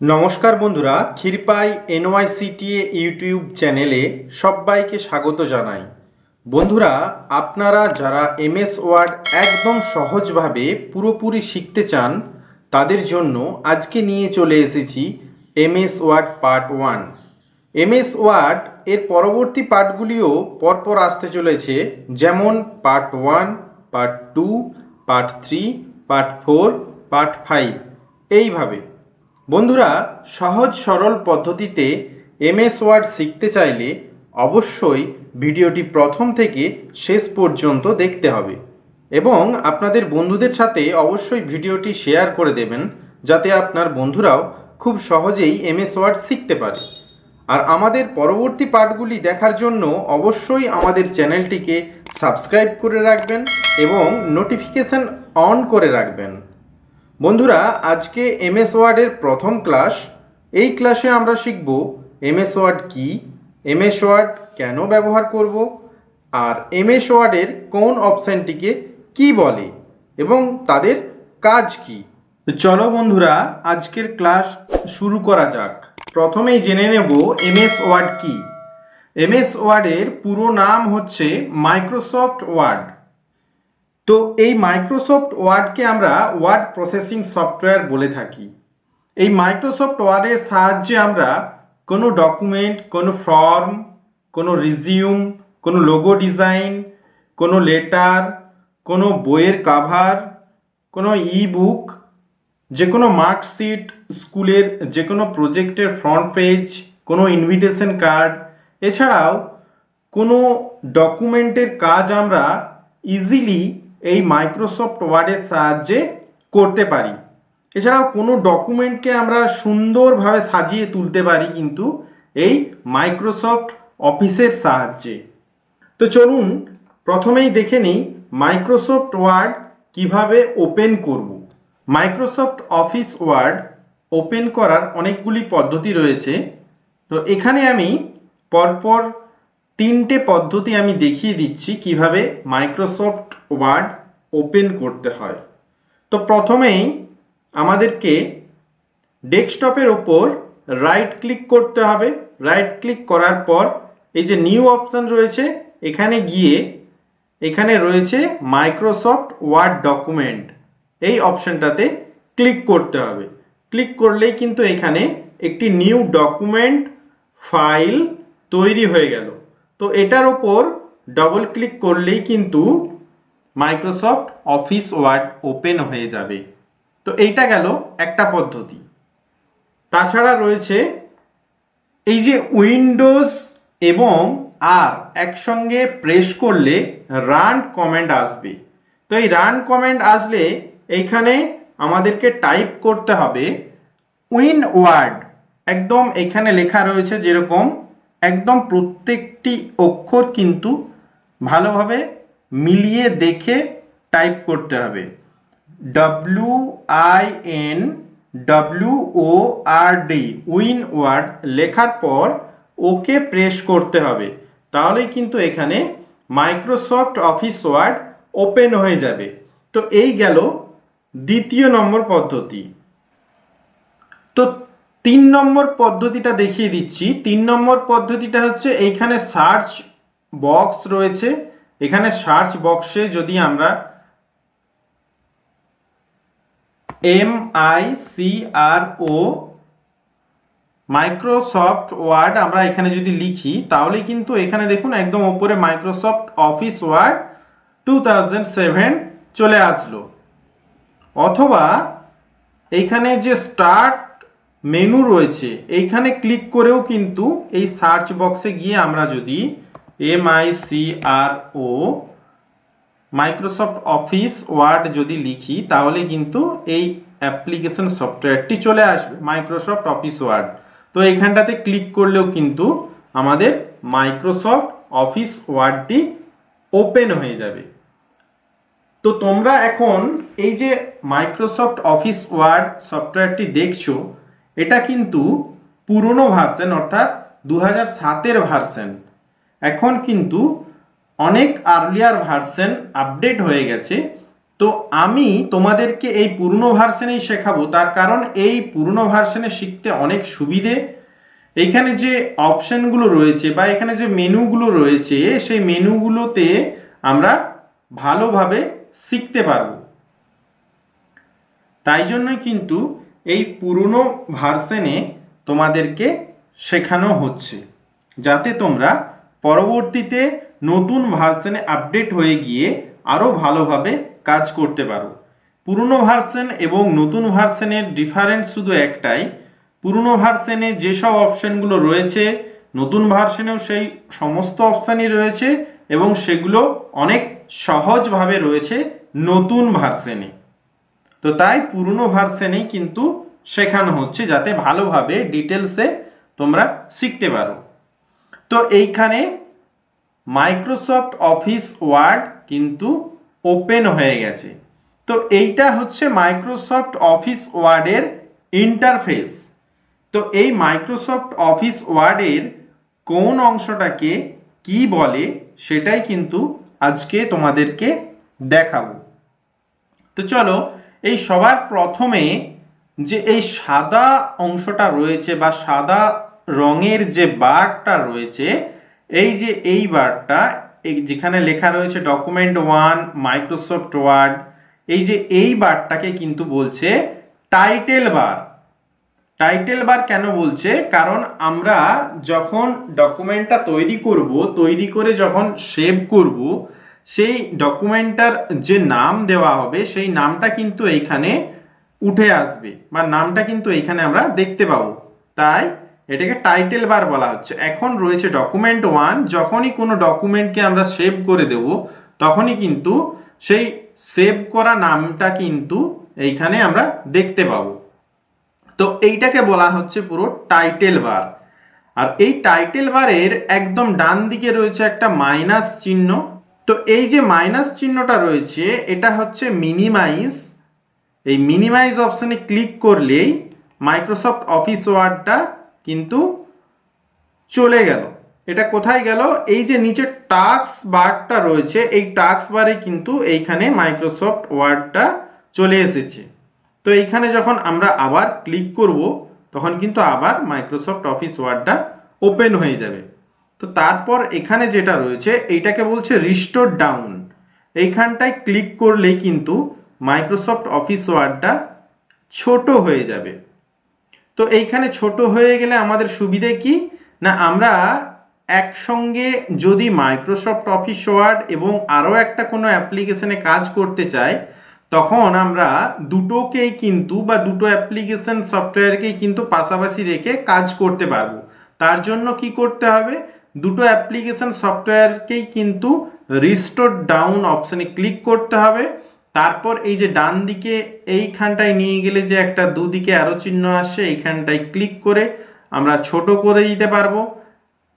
নমস্কার বন্ধুরা, ক্ষীরপাই এনওয়াইসিটিএ ইউটিউব চ্যানেলে সবাইকে স্বাগত জানাই। বন্ধুরা, আপনারা যারা এমএস ওয়ার্ড একদম সহজভাবে পুরোপুরি শিখতে চান, তাদের জন্য আজকে নিয়ে চলে এসেছি MS Word part one MS Word এর পরবর্তী পার্টগুলিও পরপর আসতে চলেছে, যেমন part one part two part three part four part five এইভাবে। বন্ধুরা, সহজ সরল পদ্ধতিতে এমএস ওয়ার্ড শিখতে চাইলে অবশ্যই ভিডিওটি প্রথম থেকে শেষ পর্যন্ত দেখতে হবে এবং আপনাদের বন্ধুদের সাথে অবশ্যই ভিডিওটি শেয়ার করে দেবেন যাতে আপনার বন্ধুরাও খুব সহজেই এমএস ওয়ার্ড শিখতে পারে। আর আমাদের পরবর্তী পার্টগুলি দেখার জন্য অবশ্যই আমাদের চ্যানেলটিকে সাবস্ক্রাইব করে রাখবেন এবং নোটিফিকেশন অন করে রাখবেন। বন্ধুরা, আজকে এমএস ওয়ার্ডের প্রথম ক্লাস এই ক্লাসে আমরা শিখব এমএস ওয়ার্ড কি এমএস ওয়ার্ড কেন ব্যবহার করব, আর এমএস ওয়ার্ডের কোন অপশানটিকে কি বলে, এবং তাদের কাজ কি। চলো বন্ধুরা, আজকের ক্লাস শুরু করা যাক। প্রথমেই জেনে নেব এমএস ওয়ার্ড কি। এমএস ওয়ার্ডের পুরো নাম হচ্ছে মাইক্রোসফট ওয়ার্ড তো এই মাইক্রোসফট ওয়ার্ডকে আমরা ওয়ার্ড প্রসেসিং সফটওয়্যার বলে থাকি। এই মাইক্রোসফট ওয়ার্ডের সাহায্যে আমরা কোনো ডকুমেন্ট কোনো ফর্ম কোনো রিজিউম কোনো লোগো ডিজাইন কোনো লেটার কোনো বইয়ের কাভার কোনো ই বুক যে কোনো মার্কশিট স্কুলের যে কোনো প্রজেক্টের ফ্রন্ট পেজ কোনো ইনভিটেশন কার্ড এছাড়াও কোনো ডকুমেন্টের কাজ আমরা ইজিলি এই মাইক্রোসফট ওয়ার্ডের সাহায্যে করতে পারি। এছাড়াও কোনো ডকুমেন্টকে আমরা সুন্দরভাবে সাজিয়ে তুলতে পারি কিন্তু এই মাইক্রোসফট অফিসের সাহায্যে। তো চলুন, প্রথমেই দেখে নিই মাইক্রোসফট ওয়ার্ড কীভাবে ওপেন করব। মাইক্রোসফট অফিস ওয়ার্ড ওপেন করার অনেকগুলি পদ্ধতি রয়েছে। তো এখানে আমি পরপর তিনটে পদ্ধতি আমি দেখিয়ে দিচ্ছি কীভাবে মাইক্রোসফট ওয়ার্ড ওপেন করতে হয়। তো প্রথমেই আমাদেরকে ডেস্কটপের ওপর রাইট ক্লিক করতে হবে। রাইট ক্লিক করার পর এই যে নিউ অপশান রয়েছে, এখানে গিয়ে এখানে রয়েছে মাইক্রোসফট ওয়ার্ড ডকুমেন্ট এই অপশানটাতে ক্লিক করতে হবে। ক্লিক করলেই কিন্তু এখানে একটি নিউ ডকুমেন্ট ফাইল তৈরি হয়ে গেল। তো এটার ওপর ডবল ক্লিক করলেই কিন্তু মাইক্রোসফট অফিস ওয়ার্ড ওপেন হয়ে যাবে। তো এইটা গেল একটা পদ্ধতি। তাছাড়া রয়েছে এই যে উইন্ডোজ এবং আর একসঙ্গে প্রেস করলে রান কমেন্ট আসবে। তো এই রান কমেন্ট আসলে এইখানে আমাদেরকে টাইপ করতে হবে উইন ওয়ার্ড একদম এখানে লেখা রয়েছে যেরকম একদম প্রত্যেকটি অক্ষর কিন্তু ভালোভাবে মিলিয়ে দেখে টাইপ করতে হবে। W I N W O R D win word লেখার পর ওকে প্রেস করতে হবে। তাহলেই কিন্তু এখানে মাইক্রোসফট অফিস ওয়ার্ড ওপেন হয়ে যাবে। তো এই গেল দ্বিতীয় নম্বর পদ্ধতি। তো তিন নম্বর পদ্ধতিটা দেখিয়ে দিচ্ছি। তিন নম্বর পদ্ধতিটা হচ্ছে এইখানে সার্চ বক্স রয়েছে। এখানে সার্চ বক্সে যদি আমরা M I C R O Microsoft Word আমরা এখানে যদি লিখি তাহলে কিন্তু এখানে দেখুন একদম ওপরে মাইক্রোসফট অফিস ওয়ার্ড টু চলে আসলো। অথবা এইখানে যে স্টার্ট মেনু রয়েছে। এইখানে ক্লিক করেও কিন্তু এই সার্চ বক্সে গিয়ে আমরা যদি M I C R O, Microsoft Office Word যদি লিখি, তাহলে কিন্তু এই অ্যাপ্লিকেশন সফটওয়্যারটি চলে আসবে, মাইক্রোসফট অফিস ওয়ার্ড। তো এইখানটাতে ক্লিক করলেও কিন্তু আমাদের মাইক্রোসফট অফিস ওয়ার্ডটি ওপেন হয়ে যাবে। তো তোমরা এখন এই যে মাইক্রোসফট অফিস ওয়ার্ড সফটওয়্যারটি দেখছ এটা কিন্তু পুরনো ভার্সন অর্থাৎ দু হাজার সাতের ভার্সন এখন কিন্তু অনেক আর্লিয়ার ভার্সন আপডেট হয়ে গেছে। তো আমি তোমাদেরকে এই পুরনো ভার্সনেই শেখাবো। তার কারণ এই পুরনো ভার্সনে শিখতে অনেক সুবিধে। এইখানে যে অপশনগুলো রয়েছে বা এখানে যে মেনুগুলো রয়েছে, সেই মেনুগুলোতে আমরা ভালোভাবে শিখতে পারব। তাই জন্যই কিন্তু এই পুরনো ভার্সনে তোমাদেরকে শেখানো হচ্ছে, যাতে তোমরা পরবর্তীতে নতুন ভার্সনে আপডেট হয়ে গিয়ে আরও ভালোভাবে কাজ করতে পারো। পুরনো ভার্সন এবং নতুন ভার্সনের ডিফারেন্স শুধু একটাই, পুরনো ভার্সনে যেসব অপশনগুলো রয়েছে, নতুন ভার্সনেও সেই সমস্ত অপশানই রয়েছে এবং সেগুলো অনেক সহজভাবে রয়েছে নতুন ভার্সনে। তো তাই পুরনো ভার্সনেই কিন্তু শেখানো হচ্ছে যাতে ভালোভাবে ডিটেলসে তোমরা শিখতে পারো। তো এইখানে মাইক্রোসফট অফিস ওয়ার্ড কিন্তু ওপেন হয়ে গেছে। তো এইটা হচ্ছে মাইক্রোসফট অফিস ওয়ার্ডের ইন্টারফেস। তো এই মাইক্রোসফট অফিস ওয়ার্ডের কোন অংশটাকে কি বলে সেটাই কিন্তু আজকে তোমাদেরকে দেখাবো। তো চলো এই সবার প্রথমে যে এই সাদা অংশটা রয়েছে বা সাদা রঙের যে বারটা রয়েছে, এই যে এই বারটা যেখানে লেখা রয়েছে ডকুমেন্ট ওয়ান মাইক্রোসফট ওয়ার্ড এই যে এই বারটাকে কিন্তু বলছে টাইটেল বার টাইটেল বার কেন বলছে? কারণ আমরা যখন ডকুমেন্টটা তৈরি করব, তৈরি করে যখন সেভ করব সেই ডকুমেন্টটার যে নাম দেওয়া হবে, সেই নামটা কিন্তু এইখানে উঠে আসবে বা নামটা কিন্তু এইখানে আমরা দেখতে পাবো। তাই এটাকে টাইটেল বার বলা হচ্ছে। এখন রয়েছে ডকুমেন্ট ওয়ান যখনই কোনো ডকুমেন্টকে আমরা সেভ করে দেব, তখনই কিন্তু সেই সেভ করা নামটা কিন্তু এইখানে আমরা দেখতে পাবো। তো এইটাকে বলা হচ্ছে পুরো টাইটেল বার আর এই টাইটেল বারের একদম ডান দিকে রয়েছে একটা মাইনাস চিহ্ন। তো এই যে মাইনাস চিহ্নটা রয়েছে, এটা হচ্ছে মিনিমাইজ এই মিনিমাইজ অপশানে ক্লিক করলেই মাইক্রোসফট অফিস ওয়ার্ডটা কিন্তু চলে গেল। এটা কোথায় গেল? এই যে নিচে টাক্স বারটা রয়েছে, এই টাক্স বারে কিন্তু এইখানে মাইক্রোসফট ওয়ার্ডটা চলে এসেছে। তো এইখানে যখন আমরা আবার ক্লিক করব, তখন কিন্তু আবার মাইক্রোসফট অফিস ওয়ার্ডটা ওপেন হয়ে যাবে। তো তারপর এখানে যেটা রয়েছে, এইটাকে বলছে রিস্টোর ডাউন এইখানটায় ক্লিক করলেই কিন্তু মাইক্রোসফট অফিস ওয়ার্ডটা ছোট হয়ে যাবে। তো এইখানে ছোট হয়ে গেলে আমাদের সুবিধে কি? না, আমরা একসঙ্গে যদি মাইক্রোসফট অফিস ওয়ার্ড এবং আরও একটা কোনো অ্যাপ্লিকেশনে কাজ করতে চাই, তখন আমরা দুটোকেই কিন্তু বা দুটো অ্যাপ্লিকেশন সফটওয়্যারকেই কিন্তু পাশাপাশি রেখে কাজ করতে পারব। তার জন্য কি করতে হবে? দুটো অ্যাপ্লিকেশন সফটওয়্যারকেই কিন্তু রিস্টোর ডাউন অপশানে ক্লিক করতে হবে। তারপর এই যে ডান দিকে এইখানটায় নিয়ে গেলে যে একটা দুদিকে আরও চিহ্ন আসছে, এইখানটায় ক্লিক করে আমরা ছোট করে দিতে পারব।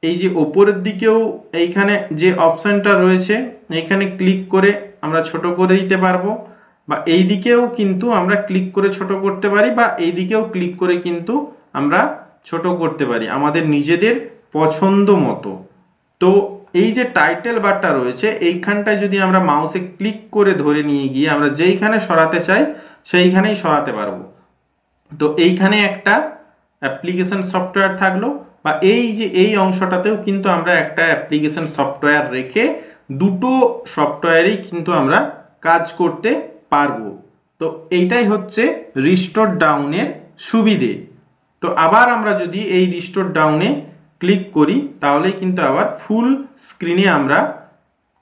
এই যে ওপরের দিকেও এইখানে যে অপশানটা রয়েছে, এইখানে ক্লিক করে আমরা ছোট করে দিতে পারব। বা এই দিকেও কিন্তু আমরা ক্লিক করে ছোট করতে পারি, বা এই দিকেও ক্লিক করে কিন্তু আমরা ছোট করতে পারি। আমাদের নিজেদের পছন্দ মতো। তো এই যে টাইটেল বারটা রয়েছে, এইখানটায় যদি আমরা মাউসে ক্লিক করে ধরে নিয়ে গিয়ে আমরা যেইখানে সরাতে চাই, সেইখানেই সরাতে পারব। তো এইখানে একটা অ্যাপ্লিকেশন সফটওয়্যার থাকল বা এই যে এই অংশটাতেও কিন্তু আমরা একটা অ্যাপ্লিকেশন সফটওয়্যার রেখে দুটো সফটওয়্যারেই কিন্তু আমরা কাজ করতে পারব। তো এইটাই হচ্ছে রিস্টোর ডাউনের সুবিধে। তো আবার আমরা যদি এই রিস্টোর ডাউনে ক্লিক করি, তাহলেই কিন্তু আবার ফুল স্ক্রিনে আমরা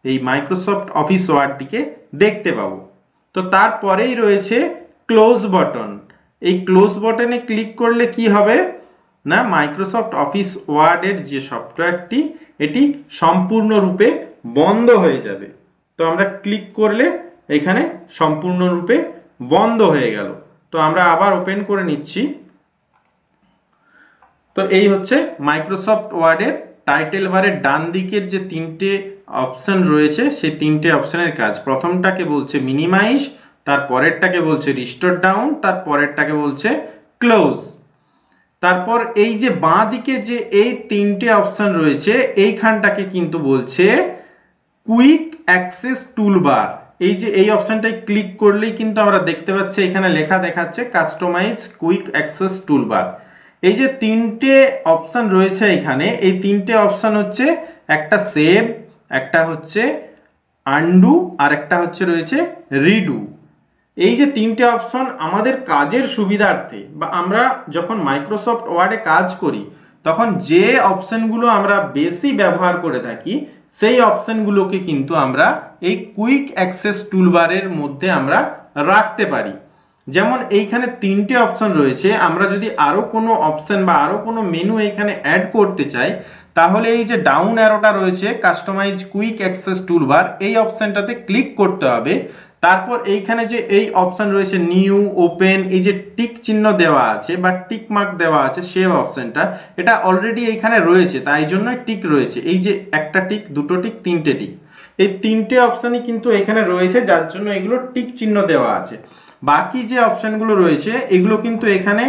এই মাইক্রোসফট অফিস ওয়ার্ডটিকে দেখতে পাবো। তো তারপরেই রয়েছে ক্লোজ বটন এই ক্লোজ বটনে ক্লিক করলে কি হবে? না মাইক্রোসফট অফিস ওয়ার্ডের যে সফটওয়্যারটি এটি সম্পূর্ণরূপে বন্ধ হয়ে যাবে। তো আমরা ক্লিক করলে এখানে সম্পূর্ণরূপে বন্ধ হয়ে গেল। তো আমরা আবার ওপেন করে নিচ্ছি। তো এই হচ্ছে মাইক্রোসফট ওয়ার্ডের টাইটেল বারের ডান দিকের যে তিনটে অপশন রয়েছে, সেই তিনটে অপশনের কাজ। প্রথমটাকে বলছে মিনিমাইজ তার পরেরটাকে বলছে রিস্টোর ডাউন তার পরেরটাকে বলছে ক্লোজ তারপর এই যে বাঁ দিকে যে এই তিনটে অপশন রয়েছে, এইখানটাকে কিন্তু বলছে কুইক অ্যাক্সেস টুলবার এই যে এই অপশনটায় ক্লিক করলেই কিন্তু আমরা দেখতে পাচ্ছি, এখানে লেখা দেখাচ্ছে কাস্টমাইজ কুইক অ্যাক্সেস টুলবার এই যে তিনটে অপশন রয়েছে এখানে, এই তিনটে অপশান হচ্ছে একটা সেভ একটা হচ্ছে আন্ডু আর একটা হচ্ছে রয়েছে রিডু এই যে তিনটে অপশন আমাদের কাজের সুবিধার্থে বা আমরা যখন মাইক্রোসফট ওয়ার্ডে কাজ করি, তখন যে অপশানগুলো আমরা বেশি ব্যবহার করে থাকি, সেই অপশনগুলোকে কিন্তু আমরা এই কুইক অ্যাক্সেস টুলবারের মধ্যে আমরা রাখতে পারি। যেমন এইখানে তিনটে অপশন রয়েছে, আমরা যদি আরও কোনো অপশন বা আরও কোনো মেনু এখানে অ্যাড করতে চাই, তাহলে এই যে ডাউন অ্যারোটা রয়েছে কাস্টমাইজ কুইক অ্যাক্সেস টুলবার এই অপশনটাতে ক্লিক করতে হবে। তারপর এইখানে যে এই অপশন রয়েছে নিউ ওপেন এই যে টিক চিহ্ন দেওয়া আছে বা টিক মার্ক দেওয়া আছে সেভ অপশনটা এটা অলরেডি এইখানে রয়েছে, তাই জন্যই টিক রয়েছে। এই যে একটা টিক দুটো টিক তিনটে টিক এই তিনটে অপশনই কিন্তু এখানে রয়েছে, যার জন্য এগুলো টিক চিহ্ন দেওয়া আছে। বাকি যে অপশনগুলো রয়েছে, এগুলো কিন্তু এখানে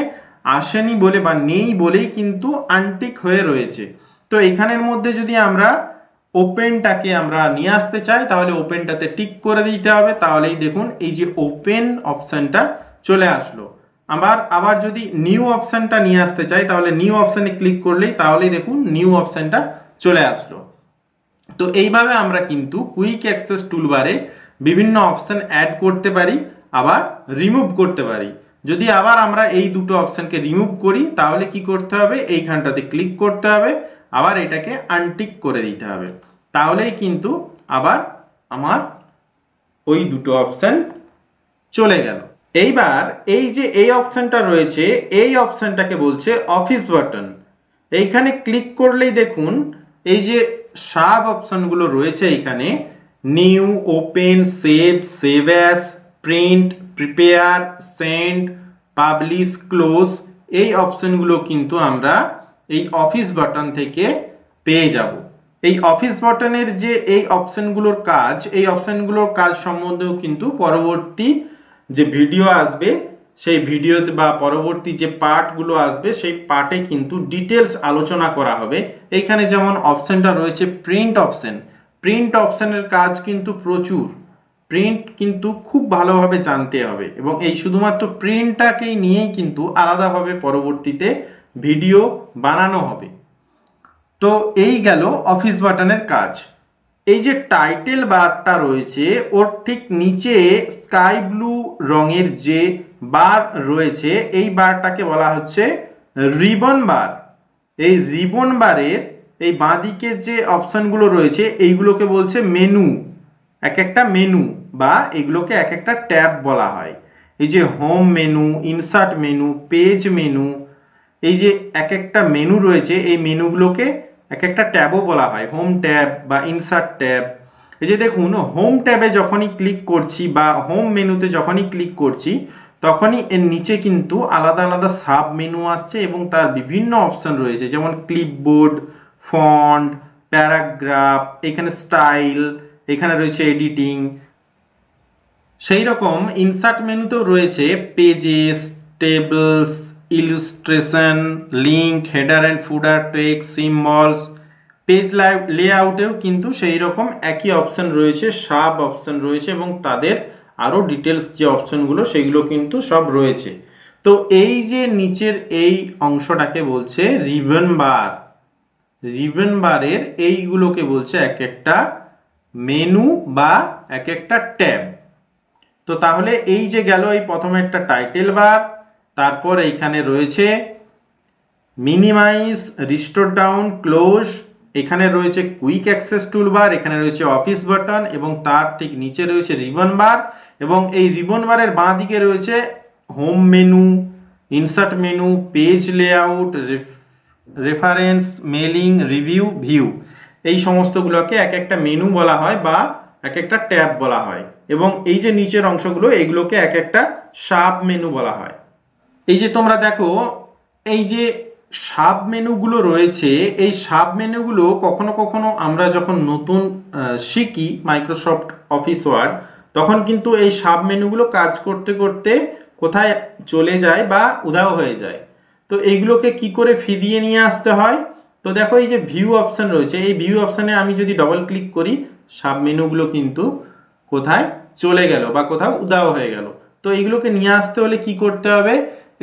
আসেনি বলে বা নেই বলেই কিন্তু আনটিক হয়ে রয়েছে। তো এখানের মধ্যে যদি আমরা ওপেনটাকে আমরা নিয়ে আসতে চাই, তাহলে ওপেনটাতে টিক করে দিতে হবে। তাহলেই দেখুন, এই যে ওপেন অপশানটা চলে আসলো। আবার আবার যদি নিউ অপশানটা নিয়ে আসতে চাই, তাহলে নিউ অপশানে ক্লিক করলেই, তাহলেই দেখুন, নিউ অপশানটা চলে আসলো। তো এইভাবে আমরা কিন্তু কুইক অ্যাক্সেস টুলবারে বিভিন্ন অপশান অ্যাড করতে পারি। আবার রিমুভ করতে পারি। যদি আবার আমরা এই দুটো অপশানকে রিমুভ করি, তাহলে কি করতে হবে? এইখানটাতে ক্লিক করতে হবে। আবার এটাকে আনটিক করে দিতে হবে। তাহলেই কিন্তু আবার আমার ওই দুটো অপশান চলে গেল। এইবার এই যে এই অপশানটা রয়েছে, এই অপশানটাকে বলছে অফিস বাটন এইখানে ক্লিক করলেই দেখুন, এই যে সাব অপশনগুলো রয়েছে এইখানে new open save save as print prepare send publish close এই অপশনগুলো কিন্তু আমরা এই অফিস বাটন থেকে পেয়ে যাব। এই অফিস বাটনের যে এই অপশনগুলোর কাজ, এই অপশনগুলোর কাজ সম্বন্ধেও কিন্তু পরবর্তী যে ভিডিও আসবে, সেই ভিডিওতে বা পরবর্তী যে পার্টগুলো আসবে, সেই পার্টে কিন্তু ডিটেলস আলোচনা করা হবে। এইখানে যেমন অপশনটা রয়েছে প্রিন্ট অপশন প্রিন্ট অপশনের কাজ কিন্তু প্রচুর। প্রিন্ট কিন্তু খুব ভালোভাবে জানতে হবে এবং এই শুধুমাত্র প্রিন্টটাকেই নিয়েই কিন্তু আলাদাভাবে পরবর্তীতে ভিডিও বানানো হবে। তো এই গেল অফিস বাটনের কাজ। এই যে টাইটেল বারটা রয়েছে, ওর ঠিক নিচে স্কাই ব্লু রঙের যে বার রয়েছে, এই বারটাকে বলা হচ্ছে রিবন বার এই রিবন বারের এই বাঁদিকে যে অপশনগুলো রয়েছে, এইগুলোকে বলছে মেনু এক একটা মেনু বা এগুলোকে এক একটা ট্যাব বলা হয়। এই যে home menu insert menu page menu এই যে এক একটা মেনু রয়েছে, এই মেনুগুলোকে এক একটা ট্যাবও বলা হয়। হোম ট্যাব বা ইনসার্ট ট্যাব এই যে দেখুন হোম ট্যাবে যখনই ক্লিক করছি বা হোম মেনুতে যখনই ক্লিক করছি, তখনই এর নিচে কিন্তু আলাদা আলাদা সাব মেনু আসছে এবং তার বিভিন্ন অপশন রয়েছে। যেমন ক্লিপবোর্ড ফন্ট প্যারাগ্রাফ এখানে স্টাইল এখানে রয়েছে এডিটিং সেই রকম ইনসার্ট মেনুতেও রয়েছে pages tables illustration link header and footer text symbols page লেআউটেও কিন্তু সেই রকম একই অপশন রয়েছে সাব অপশন রয়েছে এবং তাদের আরও ডিটেলস যে অপশনগুলো সেগুলো কিন্তু সব রয়েছে। তো এই যে নিচের এই অংশটাকে বলছে রিবন বার রিবন বারের এইগুলোকে বলছে এক একটা মেনু বা এক একটা ট্যাব। তো তাহলে এই যে গেল এই প্রথমে একটা টাইটেল বার, তারপর এইখানে রয়েছে মিনিমাইজ, রিস্টোর ডাউন, ক্লোজ, এখানে রয়েছে কুইক অ্যাক্সেস টুল বার এখানে রয়েছে অফিস বাটন এবং তার ঠিক নিচে রয়েছে রিবন বার এবং এই রিবন বারের বাঁ দিকে রয়েছে home menu, insert menu, page layout reference mailing review, view. এই সমস্তগুলোকে এক একটা মেনু বলা হয় বা এক একটা ট্যাব বলা হয়। এবং এই যে নিচের অংশগুলো, এগুলোকে এক একটা সাব মেনু বলা হয়। এই যে তোমরা দেখো, এই যে সাব মেনুগুলো রয়েছে, এই সাব মেনুগুলো কখনো কখনো আমরা যখন নতুন শিখি মাইক্রোসফট অফিস ওয়ার্ড তখন কিন্তু এই সাব মেনুগুলো কাজ করতে করতে কোথায় চলে যায় বা উধাও হয়ে যায়। তো এইগুলোকে কি করে ফিরিয়ে নিয়ে আসতে হয়? তো দেখো এই যে ভিউ অপশন রয়েছে, এই ভিউ অপশনে আমি যদি ডবল ক্লিক করি সাব মেনুগুলো কিন্তু কোথায় চলে গেল বা কোথাও উদাও হয়ে গেল। তো এইগুলোকে নিয়ে আসতে হলে কি করতে হবে?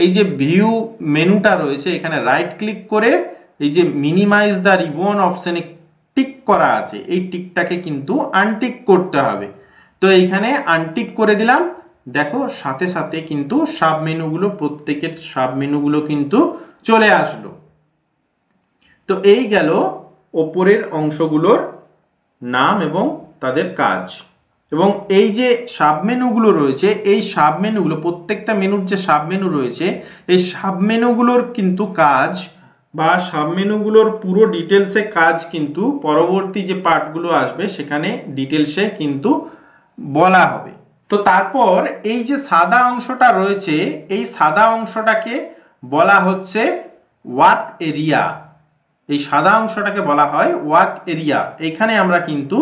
এই যে ভিউ মেনুটা রয়েছে, এখানে রাইট ক্লিক করে এই যে মিনিমাইজ দ্য রিবন অপশনে টিক করা আছে, এই টিকটাকে কিন্তু আনটিক করতে হবে। তো এইখানে আনটিক করে দিলাম। দেখো সাথে সাথে কিন্তু সাব মেনুগুলো প্রত্যেকের সাব মেনুগুলো কিন্তু চলে আসলো। তো এই গেল ওপরের অংশগুলোর নাম এবং তাদের কাজ। এবং এই যে সাবমেনুগুলো রয়েছে, এই সাবমেনুগুলো, প্রত্যেকটা মেনুর যে সাবমেনু রয়েছে, এই সাবমেনুগুলোর কিন্তু কাজ বা সাবমেনুগুলোর পুরো ডিটেলসে কাজ কিন্তু পরবর্তী যে পার্টগুলো আসবে, সেখানে ডিটেলসে কিন্তু বলা হবে। তো তারপর এই যে সাদা অংশটা রয়েছে, এই সাদা অংশটাকে বলা হচ্ছে ওয়ার্ক এরিয়া। এই সাদা অংশটাকে বলা হয় ওয়ার্ক এরিয়া। এখানে আমরা কিন্তু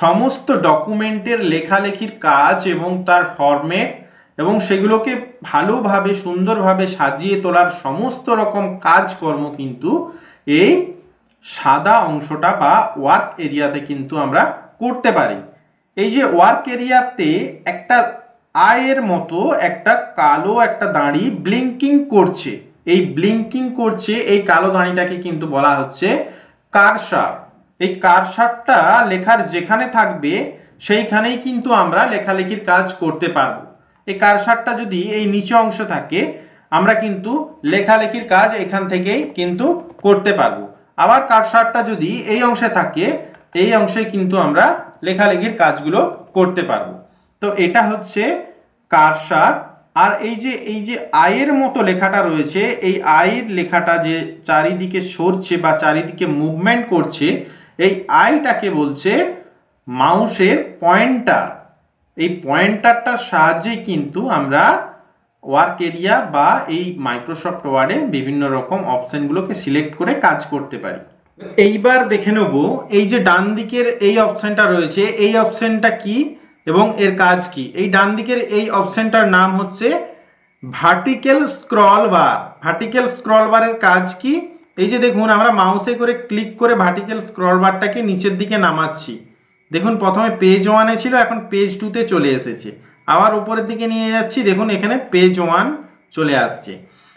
সমস্ত ডকুমেন্টের লেখালেখির কাজ এবং তার ফরম্যাট এবং সেগুলোকে ভালোভাবে, সুন্দরভাবে সাজিয়ে তোলার সমস্ত রকম কাজকর্ম কিন্তু এই সাদা অংশটা বা ওয়ার্ক এরিয়াতে কিন্তু আমরা করতে পারি। এই যে ওয়ার্ক এরিয়াতে একটা আয়ের মতো একটা কালো একটা দাঁড়ি ব্লিঙ্কিং করছে। এই ব্লিঙ্কিং করছে, এই কালো দাঁড়িটাকে কিন্তু বলা হচ্ছে কারসার এই কারসারটা লেখার যেখানে থাকবে, সেইখানেই কিন্তু আমরা লেখালেখির কাজ করতে পারব। এই কারসারটা যদি এই নিচে অংশ থাকে, আমরা কিন্তু লেখালেখির কাজ এখান থেকেই কিন্তু করতে পারব। আবার কারসারটা যদি এই অংশে থাকে, এই অংশে কিন্তু আমরা লেখালেখির কাজগুলো করতে পারব। তো এটা হচ্ছে কারসার আর এই যে এই যে আয়ের মতো লেখাটা রয়েছে, এই আয়ের লেখাটা যে চারিদিকে সরছে বা চারিদিকে মুভমেন্ট করছে, এই আইটাকে বলছে মাউসের পয়েন্টার এই পয়েন্টারটার সাহায্যে কিন্তু আমরা ওয়ার্ক এরিয়া বা এই মাইক্রোসফট ওয়ার্ডে বিভিন্ন রকম অপশনগুলোকে সিলেক্ট করে কাজ করতে পারি। এইবার দেখে নেব, এই যে ডান দিকের এই অপশনটা রয়েছে, এই অপশনটা কি? এবং এর কাজ কি? এই ডান দিকের এই অপশনটার নাম হচ্ছে vertical scroll bar vertical scroll বারের কাজ কি? এই যে দেখুন, আমরা মাউসে করে ক্লিক করে ভার্টিক্যাল স্ক্রল বারটাকে নিচের দিকে নামাচ্ছি। দেখুন, প্রথমে পেজ ওয়ানে ছিল, এখন পেজ টুতে চলে এসেছে। আবার উপরের দিকে নিয়ে যাচ্ছি, দেখুন, এখানে পেজ ওয়ান চলে আসছে।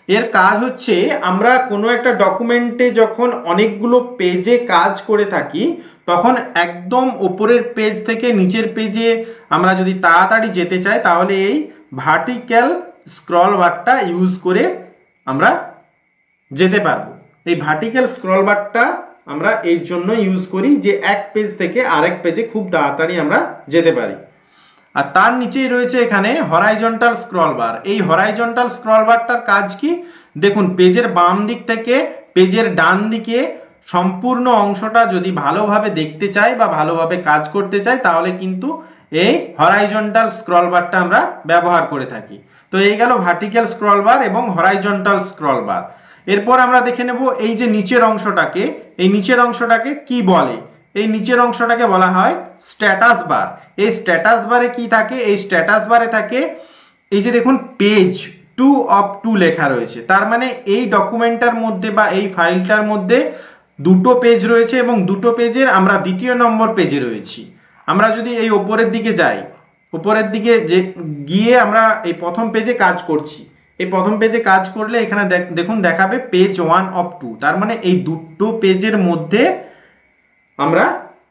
এর কাজ হচ্ছে, আমরা কোনো একটা ডকুমেন্টে যখন অনেকগুলো পেজে কাজ করে থাকি তখন একদম ওপরের পেজ থেকে নিচের পেজে আমরা যদি তাড়াতাড়ি যেতে চাই, তাহলে এই ভার্টিক্যাল স্ক্রল বারটা ইউজ করে আমরা যেতে পারব। এই ভার্টিক্যাল স্ক্রল বারটা আমরা এর জন্য ইউজ করি যে এক পেজ থেকে আরেক পেজে খুব তাড়াতাড়ি আমরা যেতে পারি। আর তার নিচেই রয়েছে এখানে হরাইজন্টাল স্ক্রল বার এই হরাইজন্টাল স্ক্রল বারটার কাজ কি? দেখুন পেজের বাম দিক থেকে পেজের ডান দিকে সম্পূর্ণ অংশটা যদি ভালোভাবে দেখতে চাই বা ভালোভাবে কাজ করতে চাই, তাহলে কিন্তু এই হরাইজন্টাল স্ক্রল বারটা আমরা ব্যবহার করে থাকি। তো এই গেল ভার্টিক্যাল স্ক্রল বার এবং হরাইজন্টাল স্ক্রল বার এরপর আমরা দেখে নেব এই যে নিচের অংশটাকে, এই নিচের অংশটাকে কি বলে? এই নিচের অংশটাকে বলা হয় স্ট্যাটাস বার এই স্ট্যাটাস বারে কি থাকে? এই স্ট্যাটাস বারে থাকে, এই যে দেখুন পেজ টু অফ টু লেখা রয়েছে। তার মানে এই ডকুমেন্টটার মধ্যে বা এই ফাইলটার মধ্যে দুটো পেজ রয়েছে এবং দুটো পেজের আমরা দ্বিতীয় নম্বর পেজে রয়েছি। আমরা যদি এই ওপরের দিকে যাই উপরের দিকে যে গিয়ে আমরা এই প্রথম পেজে কাজ করছি। এই প্রথম পেজে কাজ করলে এখানে দেখুন দেখাবে পেজ ওয়ান অফ টু তার মানে এই দুটো পেজের মধ্যে আমরা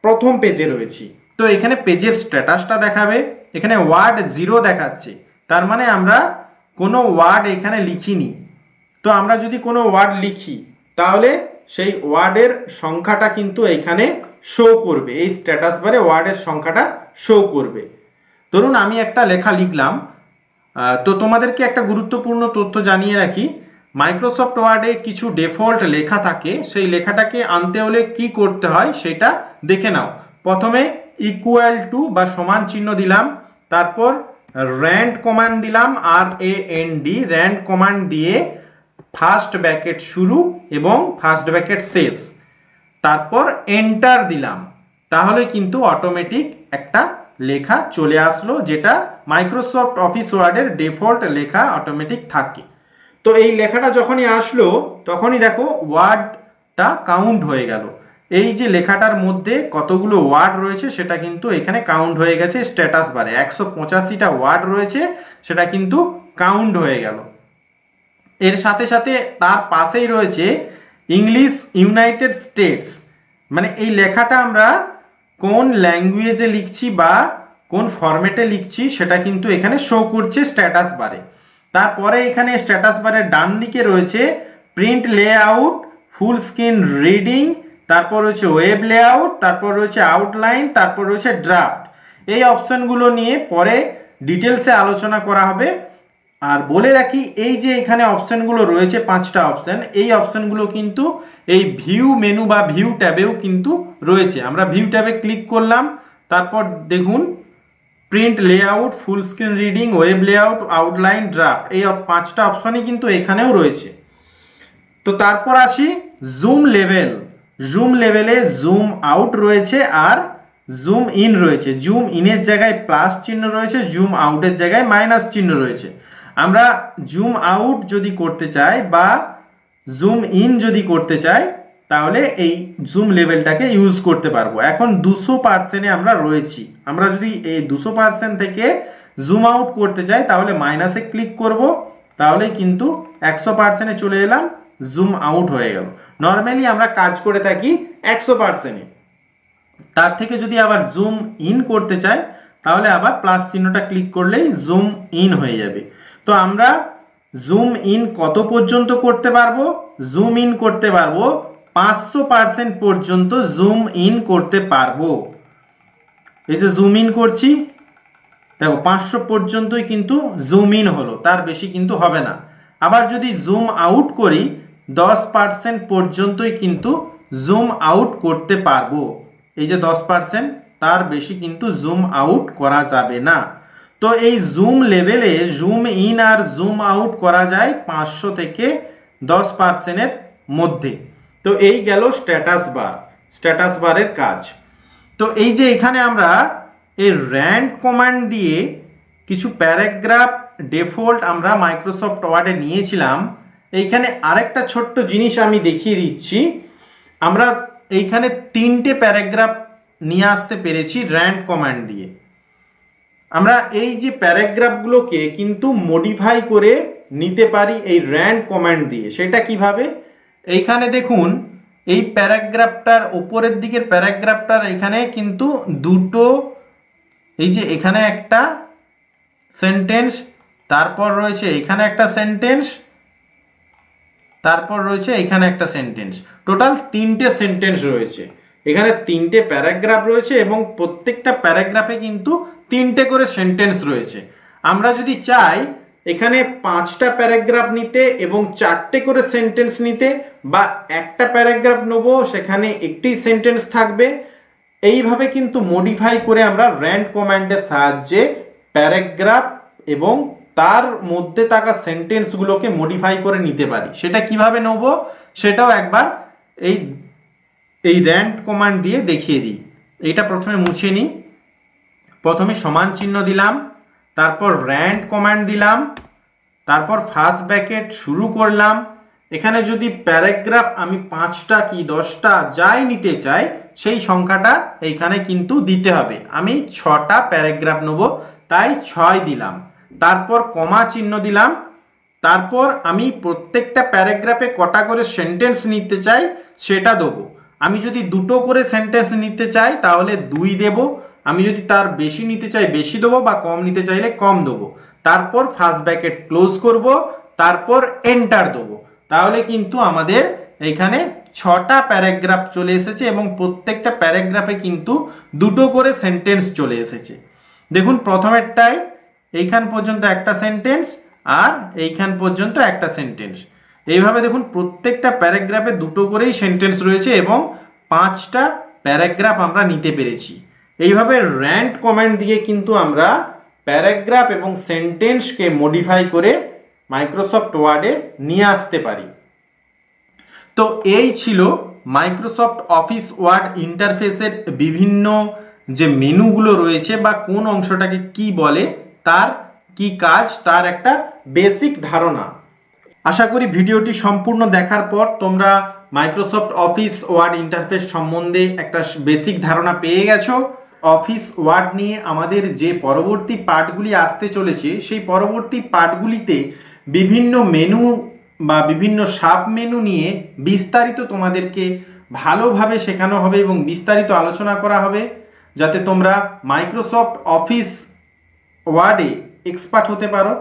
প্রথম পেজে রয়েছি। তো এখানে পেজের স্ট্যাটাসটা দেখাবে, এখানে ওয়ার্ড জিরো দেখাচ্ছে। তার মানে আমরা কোনো ওয়ার্ড এখানে লিখিনি। তো আমরা যদি কোনো ওয়ার্ড লিখি, তাহলে সেই ওয়ার্ডের সংখ্যাটা কিন্তু এখানে শো করবে। এই স্ট্যাটাস বারে ওয়ার্ডের সংখ্যাটা শো করবে। ধরুন আমি একটা লেখা লিখলাম তো তোমাদেরকে একটা গুরুত্বপূর্ণ তথ্য জানিয়ে রাখি। মাইক্রোসফট ওয়ার্ডে কিছু ডিফল্ট লেখা থাকে, সেই লেখাটাকে আনতে হলে কি করতে হয় সেটা দেখে নাও। প্রথমে ইকুয়াল টু বা সমান চিহ্ন দিলাম, তারপর র্যান্ড কমান্ড দিলাম আর A N D rand command দিয়ে ফার্স্ট ব্যাকেট শুরু এবং ফার্স্ট ব্যাকেট শেষ। তারপর এন্টার দিলাম। তাহলে কিন্তু অটোমেটিক একটা লেখা চলে আসলো, যেটা মাইক্রোসফট অফিস ওয়ার্ডের ডিফল্ট লেখা অটোমেটিক থাকে। তো এই লেখাটা যখনই আসলো, তখনই দেখো ওয়ার্ডটা কাউন্ট হয়ে গেল। এই যে লেখাটার মধ্যে কতগুলো ওয়ার্ড রয়েছে, সেটা কিন্তু এখানে কাউন্ট হয়ে গেছে স্ট্যাটাস বারে। একশো পঁচাশিটা ওয়ার্ড রয়েছে, সেটা কিন্তু কাউন্ট হয়ে গেল। এর সাথে সাথে তার পাশেই রয়েছে ইংলিশ ইউনাইটেড স্টেটস। মানে এই লেখাটা আমরা কোন ল্যাঙ্গুয়েজে লিখছি বা কোন ফরম্যাটে লিখছি সেটা কিন্তু এখানে শো করছে স্ট্যাটাস বারে তারপরে এখানে স্ট্যাটাস বারের ডান দিকে রয়েছে print layout full screen reading তারপর রয়েছে ওয়েব লেআউট তারপর রয়েছে আউটলাইন তারপর রয়েছে ড্রাফট এই অপশনগুলো নিয়ে পরে ডিটেলসে আলোচনা করা হবে। আর বলে রাখি, এই যে এখানে অপশনগুলো রয়েছে, পাঁচটা অপশন, এই অপশনগুলো কিন্তু এই ভিউ মেনু বা ভিউ ট্যাবেও কিন্তু রয়েছে। আমরা ভিউ ট্যাবে ক্লিক করলাম, তারপর দেখুন, print layout, full screen reading, web layout, outline, draft, এই পাঁচটা অপশনই কিন্তু এখানেও রয়েছে। তো তারপর আসি, জুম লেভেল। জুম লেভেলে জুম আউট রয়েছে আর জুম ইন রয়েছে। জুম ইনের জায়গায় প্লাস চিহ্ন রয়েছে, জুম আউটের জায়গায় মাইনাস চিহ্ন রয়েছে। আমরা জুম আউট যদি করতে চাই বা জুম ইন যদি করতে চাই, তাহলে এই জুম লেভেলটাকে ইউজ করতে পারব। এখন দুশো পার্সেন্টে আমরা রয়েছি। আমরা যদি এই দুশো পার্সেন্ট থেকে জুম আউট করতে চাই, তাহলে মাইনাসে ক্লিক করব। তাহলে কিন্তু একশো পার্সেন্টে চলে এলাম জুম আউট হয়ে গেল। নর্মালি আমরা কাজ করে থাকি একশো পার্সেন্টে তার থেকে যদি আবার জুম ইন করতে চাই, তাহলে আবার প্লাস চিহ্নটা ক্লিক করলেই জুম ইন হয়ে যাবে। তো আমরা জুম ইন কত পর্যন্ত করতে পারব? জুম ইন করতে পারব। পাঁচশো পার্সেন্ট পর্যন্ত জুম ইন করতে পারব। এই যে জুম ইন করছি, দেখো পাঁচশো পর্যন্তই কিন্তু জুম ইন হলো, তার বেশি কিন্তু হবে না। আবার যদি জুম আউট করি, দশ পার্সেন্ট পর্যন্তই কিন্তু জুম আউট করতে পারব। এই যে দশ পার্সেন্ট তার বেশি কিন্তু জুম আউট করা যাবে না। তো এই জুম লেভেলে জুম ইন আর জুম আউট করা যায় পাঁচশো থেকে দশ পার্সেন্টের মধ্যে। তো এই গেল স্ট্যাটাস বার স্ট্যাটাস বারের কাজ। তো এই যে এখানে আমরা এই র্যান্ড কমান্ড দিয়ে কিছু প্যারাগ্রাফ ডিফল্ট আমরা মাইক্রোসফট ওয়ার্ডে নিয়েছিলাম। এইখানে আরেকটা ছোট্ট জিনিস আমি দেখিয়ে দিচ্ছি। আমরা এইখানে তিনটে প্যারাগ্রাফ নিয়ে আসতে পেরেছি র্যান্ড কমান্ড দিয়ে। আমরা এই যে প্যারাগ্রাফগুলোকে কিন্তু মডিফাই করে নিতে পারি এই র্যান্ড কমান্ড দিয়ে। সেটা কীভাবে? এইখানে দেখুন, এই প্যারাগ্রাফটার উপরের দিকের প্যারাগ্রাফটার এখানে কিন্তু দুটো, এই যে এখানে একটা সেন্টেন্স তারপর রয়েছে এখানে একটা সেন্টেন্স তারপর রয়েছে এখানে একটা সেন্টেন্স টোটাল তিনটে সেন্টেন্স রয়েছে। এখানে তিনটে প্যারাগ্রাফ রয়েছে এবং প্রত্যেকটা প্যারাগ্রাফে কিন্তু তিনটে করে সেন্টেন্স রয়েছে। আমরা যদি চাই এখানে পাঁচটা প্যারাগ্রাফ নিতে এবং চারটে করে সেন্টেন্স নিতে বা একটা প্যারাগ্রাফ নেব, সেখানে একটি সেন্টেন্স থাকবে। এইভাবে কিন্তু মডিফাই করে আমরা র্যান্ড কমান্ডের সাহায্যে প্যারাগ্রাফ এবং তার মধ্যে থাকা সেন্টেন্সগুলোকে মডিফাই করে নিতে পারি। সেটা কীভাবে নেব? সেটাও একবার এই এই র্যান্ড কমান্ড দিয়ে দেখিয়ে দিই। এটা প্রথমে মুছে নিই। প্রথমে সমান চিহ্ন দিলাম, তারপর র্যান্ড কমান্ড দিলাম, তারপর ফার্স্ট ব্যাকেট শুরু করলাম। এখানে যদি প্যারাগ্রাফ আমি পাঁচটা কি দশটা যাই নিতে চাই, সেই সংখ্যাটা এইখানে কিন্তু দিতে হবে। আমি ছটা প্যারাগ্রাফ নেব, তাই ছয় দিলাম। তারপর কমা চিহ্ন দিলাম। তারপর আমি প্রত্যেকটা প্যারাগ্রাফে কটা করে সেন্টেন্স নিতে চাই, সেটা দেবো। আমি যদি দুটো করে সেন্টেন্স নিতে চাই, তাহলে দুই দেব। আমি যদি তার বেশি নিতে চাই বেশি দেবো বা কম নিতে চাইলে কম দেবো। তারপর ফার্স্ট ব্যাকেট ক্লোজ করব, তারপর এন্টার দেবো। তাহলে কিন্তু আমাদের এখানে ছটা প্যারাগ্রাফ চলে এসেছে এবং প্রত্যেকটা প্যারাগ্রাফে কিন্তু দুটো করে সেন্টেন্স চলে এসেছে। দেখুন, প্রথমেরটায় এইখান পর্যন্ত একটা সেন্টেন্স আর এইখান পর্যন্ত একটা সেন্টেন্স এইভাবে দেখুন, প্রত্যেকটা প্যারাগ্রাফে দুটো করেই সেন্টেন্স রয়েছে এবং পাঁচটা প্যারাগ্রাফ আমরা নিতে পেরেছি। এইভাবে র্যান্ড কমেন্ট দিয়ে কিন্তু আমরা প্যারাগ্রাফ এবং সেন্টেন্সকে মডিফাই করে মাইক্রোসফট ওয়ার্ডে নিয়ে আসতে পারি। তো এই ছিল মাইক্রোসফট অফিস ওয়ার্ড ইন্টারফেসের বিভিন্ন যে মেনুগুলো রয়েছে বা কোন অংশটাকে কি বলে, তার কি কাজ, তার একটা বেসিক ধারণা। আশা করি ভিডিওটি সম্পূর্ণ দেখার পর তোমরা মাইক্রোসফট অফিস ওয়ার্ড ইন্টারফেস সম্বন্ধে একটা বেসিক ধারণা পেয়ে গেছো। অফিস ওয়ার্ড নিয়ে আমাদের যে পরবর্তী পার্টগুলি আসতে চলেছে, সেই পরবর্তী পার্টগুলিতে বিভিন্ন মেনু বা বিভিন্ন সাব মেনু নিয়ে বিস্তারিত তোমাদেরকে ভালোভাবে শেখানো হবে এবং বিস্তারিত আলোচনা করা হবে, যাতে তোমরা মাইক্রোসফট অফিস ওয়ার্ডে এক্সপার্ট হতে পারো।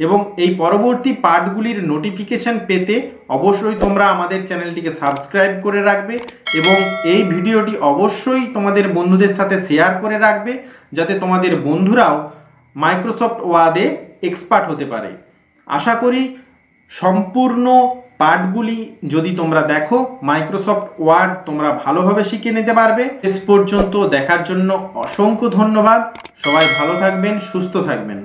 এবং এই পরবর্তী পার্টগুলির নোটিফিকেশন পেতে অবশ্যই তোমরা আমাদের চ্যানেলটিকে সাবস্ক্রাইব করে রাখবে এবং এই ভিডিওটি অবশ্যই তোমাদের বন্ধুদের সাথে শেয়ার করে রাখবে যাতে তোমাদের বন্ধুরাও মাইক্রোসফট ওয়ার্ডে এক্সপার্ট হতে পারে। আশা করি সম্পূর্ণ পার্টগুলি যদি তোমরা দেখো মাইক্রোসফট ওয়ার্ড তোমরা ভালোভাবে শিখে নিতে পারবে। শেষ পর্যন্ত দেখার জন্য অসংখ্য ধন্যবাদ। সবাই ভালো থাকবেন, সুস্থ থাকবেন।